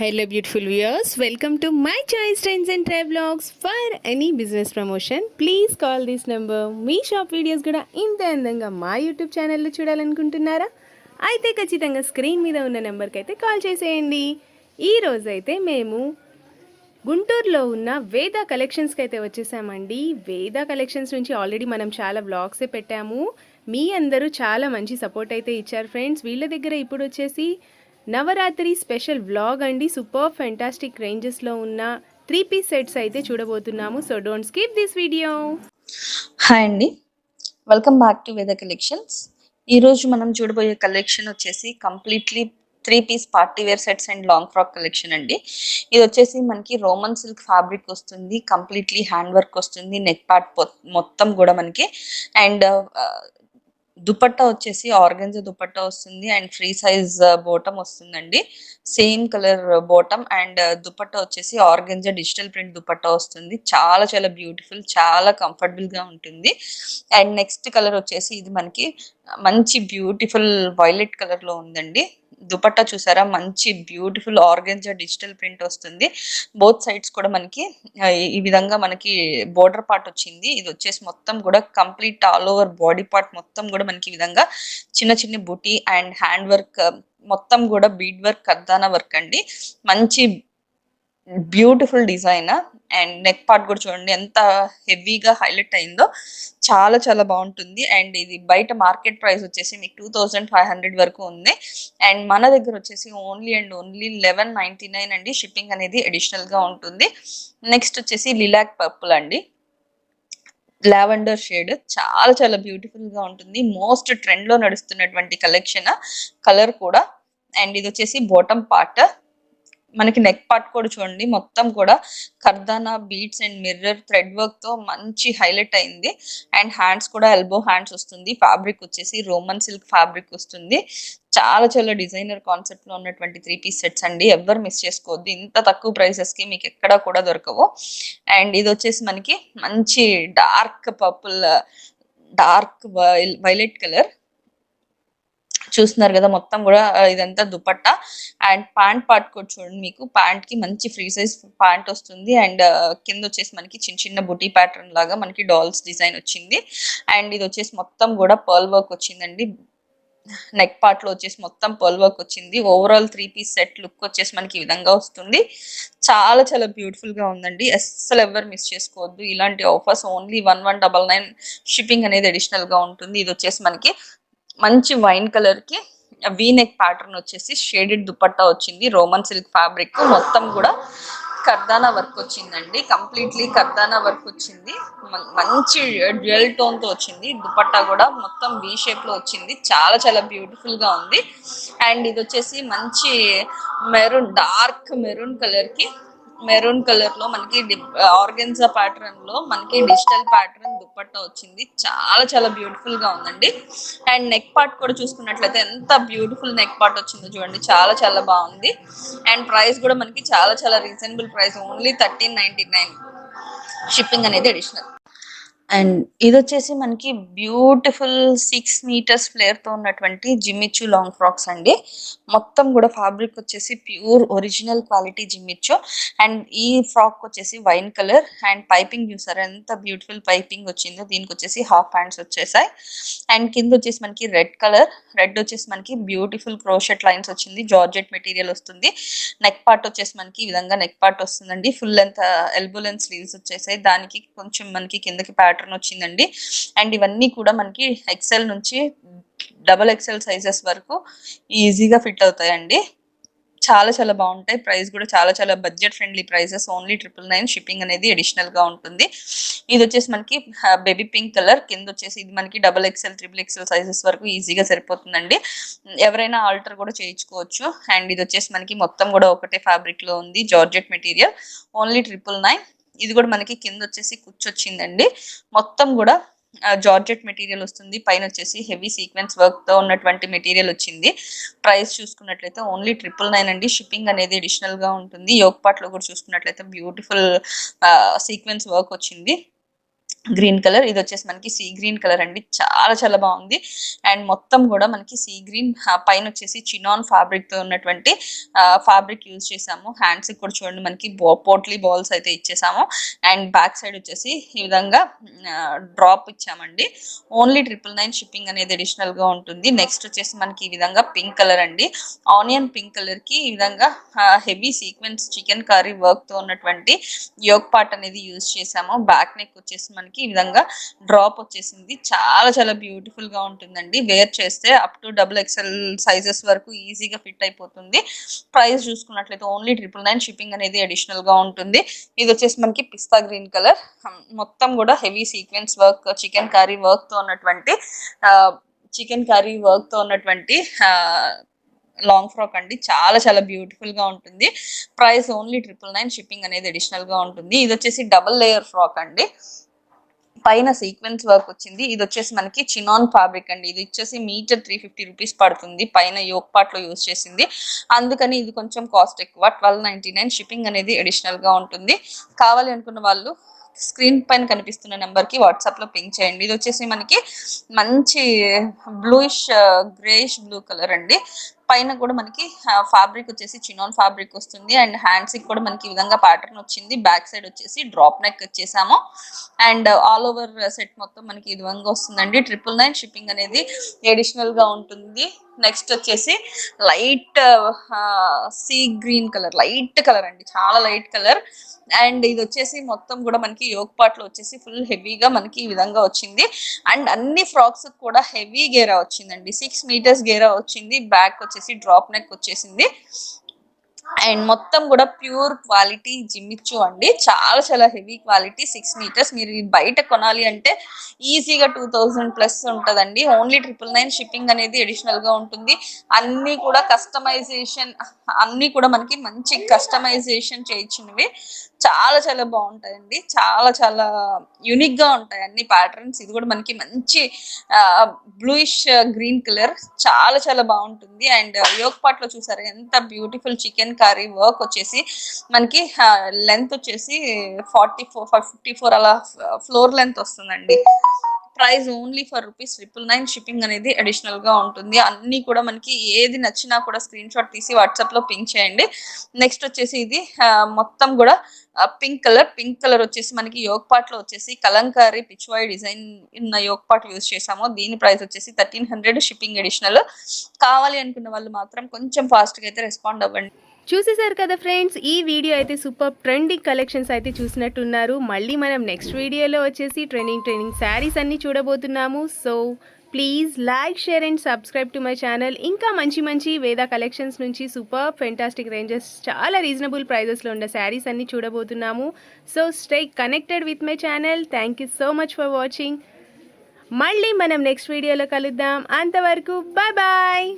Hello beautiful viewers welcome to my choice trends and travelogues for any business promotion please call this number me shop videos కూడా ఇంత అందంగా మా YouTube ఛానల్లో చూడాలనుకుంటున్నారా? అయితే ఖచ్చితంగా screen మీద ఉన్న నెంబర్కి అయితే కాల్ చేసేయండి. ఈ రోజైతే మేము గుంటూరులో ఉన్న వేద కలెక్షన్స్కి అయితే వచ్చేసామండి. వేద కలెక్షన్స్ నుంచి ఆల్రెడీ మనం చాలా బ్లాగ్సే పెట్టాము. మీ అందరూ చాలా మంచి సపోర్ట్ అయితే ఇచ్చారు ఫ్రెండ్స్ వీళ్ళ దగ్గర ఇప్పుడు వచ్చేసి నవరాత్రి స్పెషల్ వ్లాగ్ అండి. సూపర్ ఫెంటాస్టిక్ రేంజెస్లో ఉన్న త్రీ పీస్ సెట్స్ అయితే చూడబోతున్నాము. So don't skip this video hi అండి. Welcome back to Veda collections ఈరోజు మనం చూడబోయే కలెక్షన్ వచ్చేసి completely three piece party wear sets and long frock collection అండి. ఇది వచ్చేసి మనకి రోమన్ సిల్క్ ఫ్యాబ్రిక్ వస్తుంది కంప్లీట్లీ హ్యాండ్ వర్క్ వస్తుంది నెక్ పార్ట్ మొత్తం కూడా మనకి. అండ్ దుపట్టా వచ్చేసి ఆర్గన్జా దుపట్టా వస్తుంది అండ్ ఫ్రీ సైజ్ బోటమ్ వస్తుందండి. Same colour bottom and dupatta వచ్చేసి ఆర్గన్జా డిజిటల్ ప్రింట్ దుపట్టా వస్తుంది. చాలా చాలా బ్యూటిఫుల్ చాలా కంఫర్టబుల్గా ఉంటుంది. అండ్ నెక్స్ట్ కలర్ వచ్చేసి ఇది మనకి మంచి బ్యూటిఫుల్ వైలెట్ కలర్లో ఉందండి. దుపట్టా చూసారా? మంచి బ్యూటిఫుల్ ఆర్గన్జా డిజిటల్ ప్రింట్ వస్తుంది. బోత్ సైడ్స్ కూడా మనకి ఈ- విధంగా మనకి బోర్డర్ పార్ట్ వచ్చింది. ఇది వచ్చేసి మొత్తం కూడా complete all over body part మొత్తం కూడా మనకి ఈ విధంగా చిన్న చిన్న బుటీ అండ్ హ్యాండ్ వర్క్ మొత్తం కూడా బీడ్ వర్క్ కద్దాన వర్క్ అండి. మంచి beautiful design and neck part కూడా చూడండి ఎంత హెవీగా హైలైట్ అయిందో చాలా చాలా బాగుంటుంది. అండ్ ఇది బయట మార్కెట్ ప్రైస్ వచ్చేసి మీకు టూ థౌజండ్ ఫైవ్ హండ్రెడ్ వరకు ఉంది. అండ్ మన దగ్గర వచ్చేసి only and only eleven ninety nine అండి. షిప్పింగ్ అనేది అడిషనల్గా ఉంటుంది. నెక్స్ట్ వచ్చేసి లిలాక్ పర్పుల్ అండి. లావెండర్ షేడ్ చాలా చాలా బ్యూటిఫుల్గా ఉంటుంది. మోస్ట్ ట్రెండ్లో నడుస్తున్నటువంటి కలెక్షన్ కలర్ కూడా. అండ్ ఇది వచ్చేసి బాటమ్ పార్ట్. మనకి నెక్ పార్ట్ కూడా చూడండి. మొత్తం కూడా కర్దానా బీట్స్ అండ్ మిర్రర్ థ్రెడ్ వర్క్తో మంచి హైలైట్ అయింది. అండ్ హ్యాండ్స్ కూడా ఎల్బో హ్యాండ్స్ వస్తుంది. ఫ్యాబ్రిక్ వచ్చేసి రోమన్ సిల్క్ ఫ్యాబ్రిక్ వస్తుంది. చాలా చాలా డిజైనర్ కాన్సెప్ట్లో ఉన్నటువంటి త్రీ పీస్ సెట్స్ అండి. ఎవ్వరు మిస్ చేసుకోవద్దు. ఇంత తక్కువ ప్రైసెస్కి మీకు ఎక్కడా కూడా దొరకవు. అండ్ ఇది వచ్చేసి మనకి మంచి dark purple dark violet colour చూస్తున్నారు కదా మొత్తం కూడా ఇదంతా దుపట్టా. అండ్ ప్యాంట్ పార్ట్ కూడా చూడండి మీకు. ప్యాంట్కి మంచి ఫ్రీ సైజ్ ప్యాంట్ వస్తుంది. అండ్ కింద వచ్చేసి మనకి చిన్న చిన్న బుటీ ప్యాటర్న్ లాగా మనకి డాల్స్ డిజైన్ వచ్చింది. అండ్ ఇది వచ్చేసి మొత్తం కూడా పర్ల్ వర్క్ వచ్చిందండి. నెక్ పార్ట్లో వచ్చేసి మొత్తం పర్ల్ వర్క్ వచ్చింది. Overall three piece set look వచ్చేసి మనకి ఈ విధంగా వస్తుంది. చాలా చాలా బ్యూటిఫుల్గా ఉందండి. అస్సలు ఎవరు మిస్ చేసుకోవద్దు. ఇలాంటి offers only one one double nine shipping అనేది అడిషనల్గా ఉంటుంది. ఇది వచ్చేసి మనకి మంచి వైన్ కలర్కి వీ నెక్ ప్యాటర్న్ వచ్చేసి షేడెడ్ దుపట్టా వచ్చింది. రోమన్ సిల్క్ ఫ్యాబ్రిక్ మొత్తం కూడా కర్దానా వర్క్ వచ్చిందండి. కంప్లీట్లీ కర్దానా వర్క్ వచ్చింది. మ- మంచి డ్యూయల్ టోన్తో వచ్చింది. దుపట్టా కూడా మొత్తం వి షేప్లో వచ్చింది. చాలా చాలా బ్యూటిఫుల్గా ఉంది. అండ్ ఇది వచ్చేసి మంచి మెరూన్ డార్క్ మెరూన్ కలర్కి మెరూన్ కలర్లో మనకి ఆర్గెన్జా ప్యాటర్న్లో మనకి డిజిటల్ ప్యాటర్న్ దుప్పట్టా వచ్చింది. చాలా చాలా బ్యూటిఫుల్గా ఉందండి. అండ్ నెక్ పార్ట్ కూడా చూసుకున్నట్లయితే ఎంత బ్యూటిఫుల్ నెక్ పార్ట్ వచ్చిందో చూడండి. చాలా చాలా బాగుంది. అండ్ ప్రైస్ కూడా మనకి చాలా చాలా reasonable price only thirteen ninety nine shipping అనేది అడిషనల్ అండ్ ఇది వచ్చేసి మనకి బ్యూటిఫుల్ సిక్స్ మీటర్స్ ఫ్లేర్తో ఉన్నటువంటి జిమ్మిచ్చు లాంగ్ ఫ్రాక్స్ అండి. మొత్తం కూడా ఫ్యాబ్రిక్ వచ్చేసి ప్యూర్ ఒరిజినల్ క్వాలిటీ జిమ్మిచ్చు. అండ్ ఈ ఫ్రాక్ వచ్చేసి వైన్ కలర్ అండ్ పైపింగ్ చూసారు ఎంత బ్యూటిఫుల్ పైపింగ్ వచ్చిందో. దీనికి వచ్చేసి హాఫ్ హ్యాండ్స్ వచ్చేసాయి. అండ్ కింద వచ్చేసి మనకి రెడ్ కలర్ రెడ్ వచ్చేసి మనకి బ్యూటిఫుల్ క్రోషెట్ లైన్స్ వచ్చింది జార్జెట్ మెటీరియల్ వస్తుంది. నెక్ పార్ట్ వచ్చేసి మనకి ఈ విధంగా నెక్ పార్ట్ వస్తుందండి. Full length elbow length sleeves వచ్చేసాయి. దానికి కొంచెం మనకి కిందకి ప్యాటర్న్ వచ్చిందండి. అండ్ ఇవన్నీ కూడా మనకి ఎక్సెల్ నుంచి డబల్ ఎక్సెల్ సైజెస్ వరకు ఈజీగా ఫిట్ అవుతాయండి. చాలా చాలా బాగుంటాయి. ప్రైస్ కూడా చాలా చాలా budget friendly prices only triple nine shipping అనేది అడిషనల్గా ఉంటుంది. ఇది వచ్చేసి మనకి బేబీ పింక్ కలర్ కింద వచ్చేసి ఇది మనకి double XL triple XL sizes వరకు ఈజీగా సరిపోతుందండి. ఎవరైనా ఆల్టర్ కూడా చేయించుకోవచ్చు. అండ్ ఇది వచ్చేసి మనకి మొత్తం కూడా ఒకటే ఫ్యాబ్రిక్లో ఉంది georgette material only triple nine ఇది కూడా మనకి కింద వచ్చేసి కుచ్చొచ్చిందండి మొత్తం కూడా జార్జెట్ మెటీరియల్ వస్తుంది. పైన వచ్చేసి హెవీ సీక్వెన్స్ వర్క్తో ఉన్నటువంటి మెటీరియల్ వచ్చింది. ప్రైస్ చూసుకున్నట్లయితే ఓన్లీ ట్రిపుల్ నైన్ అండి. షిప్పింగ్ అనేది అడిషనల్గా ఉంటుంది. యోగ్ పార్ట్లో కూడా చూసుకున్నట్లయితే బ్యూటిఫుల్ సీక్వెన్స్ వర్క్ వచ్చింది. Green colour. ఇది వచ్చేసి మనకి సీ గ్రీన్ కలర్ అండి. చాలా చాలా బాగుంది. అండ్ మొత్తం కూడా మనకి సీ గ్రీన్ పైన వచ్చేసి చినాన్ ఫ్యాబ్రిక్తో ఉన్నటువంటి ఫ్యాబ్రిక్ యూజ్ చేసాము. హ్యాండ్స్ కూడా చూడండి మనకి పోట్లీ బాల్స్ అయితే ఇచ్చేసాము. అండ్ బ్యాక్ సైడ్ వచ్చేసి ఈ విధంగా డ్రాప్ ఇచ్చామండి. ఓన్లీ ట్రిపుల్ నైన్ షిప్పింగ్ అనేది అడిషనల్గా ఉంటుంది. నెక్స్ట్ వచ్చేసి మనకి ఈ విధంగా పింక్ కలర్ అండి. ఆనియన్ పింక్ కలర్కి ఈ విధంగా హెవీ సీక్వెన్స్ చికెన్ కర్రీ వర్క్తో ఉన్నటువంటి యోగ్ పార్ట్ అనేది యూజ్ చేసాము. బ్యాక్ నెక్ వచ్చేసి మనకి ఈ విధంగా డ్రాప్ వచ్చేసింది. చాలా చాలా బ్యూటిఫుల్గా ఉంటుందండి. వేర్ చేస్తే up to double XL sizes వరకు ఈజీగా ఫిట్ అయిపోతుంది. ప్రైస్ చూసుకున్నట్లయితే ఓన్లీ ట్రిపుల్ నైన్ షిప్పింగ్ అనేది అడిషనల్గా ఉంటుంది. ఇది వచ్చేసి మనకి పిస్తా గ్రీన్ కలర్. మొత్తం కూడా heavy sequence work chicken curry వర్క్తో ఉన్నటువంటి చికెన్ కర్రీ వర్క్తో ఉన్నటువంటి లాంగ్ ఫ్రాక్ అండి. చాలా చాలా బ్యూటిఫుల్గా ఉంటుంది. Price only triple nine shipping అనేది అడిషనల్గా ఉంటుంది. ఇది వచ్చేసి డబుల్ లేయర్ ఫ్రాక్ అండి. పైన సీక్వెన్స్ వర్క్ వచ్చింది. ఇది వచ్చేసి మనకి చినాన్ ఫ్యాబ్రిక్ అండి. ఇది వచ్చేసి మీటర్ త్రీ ఫిఫ్టీ రూపీస్ పడుతుంది. పైన యోక్ పార్ట్లో యూజ్ చేసింది. అందుకని ఇది కొంచెం కాస్ట్ ఎక్కువ. ట్వెల్వ్ నైన్టీ నైన్ షిప్పింగ్ అనేది అడిషనల్గా ఉంటుంది. కావాలి అనుకున్న వాళ్ళు స్క్రీన్ పైన కనిపిస్తున్న నెంబర్కి వాట్సాప్లో పింక్ చేయండి. ఇది వచ్చేసి మనకి మంచి బ్లూయిష్ గ్రేష్ బ్లూ కలర్ అండి. పైన కూడా మనకి ఫ్యాబ్రిక్ వచ్చేసి చినోన్ ఫ్యాబ్రిక్ వస్తుంది. అండ్ హ్యాండ్స్కి కూడా మనకి ఈ విధంగా ప్యాటర్న్ వచ్చింది. బ్యాక్ సైడ్ వచ్చేసి డ్రాప్ నెక్ వచ్చేసాము. అండ్ ఆల్ ఓవర్ సెట్ మొత్తం మనకి ఈ విధంగా వస్తుందండి. ట్రిపుల్ నైన్ షిప్పింగ్ అనేది అడిషనల్గా ఉంటుంది. నెక్స్ట్ వచ్చేసి light sea green colour light colour అండి. చాలా లైట్ కలర్ అండ్ ఇది వచ్చేసి మొత్తం కూడా మనకి యోగ్ పార్ట్ వచ్చేసి ఫుల్ హెవీగా మనకి ఈ విధంగా వచ్చింది. అండ్ అన్ని ఫ్రాక్స్ కూడా హెవీ గేరా వచ్చిందండి. సిక్స్ మీటర్స్ గేరా వచ్చింది. బ్యాక్ వచ్చేసి డ్రాప్ నెక్ వచ్చేసింది. అండ్ మొత్తం కూడా ప్యూర్ క్వాలిటీ జిమ్మిచ్చు అండి. చాలా చాలా హెవీ క్వాలిటీ సిక్స్ మీటర్స్. మీరు బయట కొనాలి అంటే ఈజీగా టూ థౌజండ్ ప్లస్ ఉంటుందండి. ఓన్లీ ట్రిపుల్ నైన్ షిప్పింగ్ అనేది అడిషనల్గా ఉంటుంది. అన్ని కూడా కస్టమైజేషన్ అన్ని కూడా మనకి మంచి కస్టమైజేషన్ చేయించినవి. చాలా చాలా బాగుంటాయండి. చాలా చాలా యూనిక్గా ఉంటాయి అన్ని ప్యాటర్న్స్ ఇది కూడా మనకి మంచి బ్లూయిష్ గ్రీన్ కలర్ చాలా చాలా బాగుంటుంది. అండ్ యోగ్ పాట్లో చూసారు? ఎంత బ్యూటిఫుల్ చికెన్ కర్రీ వర్క్ వచ్చేసి మనకి లెంత్ వచ్చేసి ఫార్టీ ఫోర్ ఫిఫ్టీ ఫోర్ అలా ఫ్లోర్ లెంత్ వస్తుందండి. Price only for rupees triple nine shipping అనేది అడిషనల్గా ఉంటుంది. అన్ని కూడా మనకి ఏది నచ్చినా కూడా స్క్రీన్ షాట్ తీసి వాట్సాప్లో పింక్ చేయండి. నెక్స్ట్ వచ్చేసి ఇది మొత్తం కూడా పింక్ కలర్ పింక్ కలర్ వచ్చేసి మనకి యోగ్ పాట్లో వచ్చేసి కలంకారీ పిచ్వాయి డిజైన్ ఉన్న యోగ్ పాట్ యూజ్ చేసాము దీని ప్రైస్ వచ్చేసి థర్టీన్ హండ్రెడ్ షిప్పింగ్ అడిషనల్ కావాలి అనుకున్న వాళ్ళు మాత్రం కొంచెం ఫాస్ట్గా అయితే రెస్పాండ్ అవ్వండి. చూసేశారు కదా ఫ్రెండ్స్ ఈ వీడియో అయితే సూపర్ ట్రెండింగ్ కలెక్షన్స్ అయితే చూసినట్టున్నారు. మళ్ళీ మనం నెక్స్ట్ వీడియోలో వచ్చేసి ట్రెండింగ్ ట్రెండింగ్ శారీస్ అన్నీ చూడబోతున్నాము. So please like share and subscribe to my channel. ఇంకా మంచి మంచి వేద కలెక్షన్స్ నుంచి సూపర్ ఫెంటాస్టిక్ రేంజెస్ చాలా రీజనబుల్ ప్రైజెస్లో ఉన్న శారీస్ అన్నీ చూడబోతున్నాము. So stay connected with my channel. Thank you so much for watching. మళ్ళీ మనం నెక్స్ట్ వీడియోలో కలుద్దాం. అంతవరకు బాయ్ బాయ్!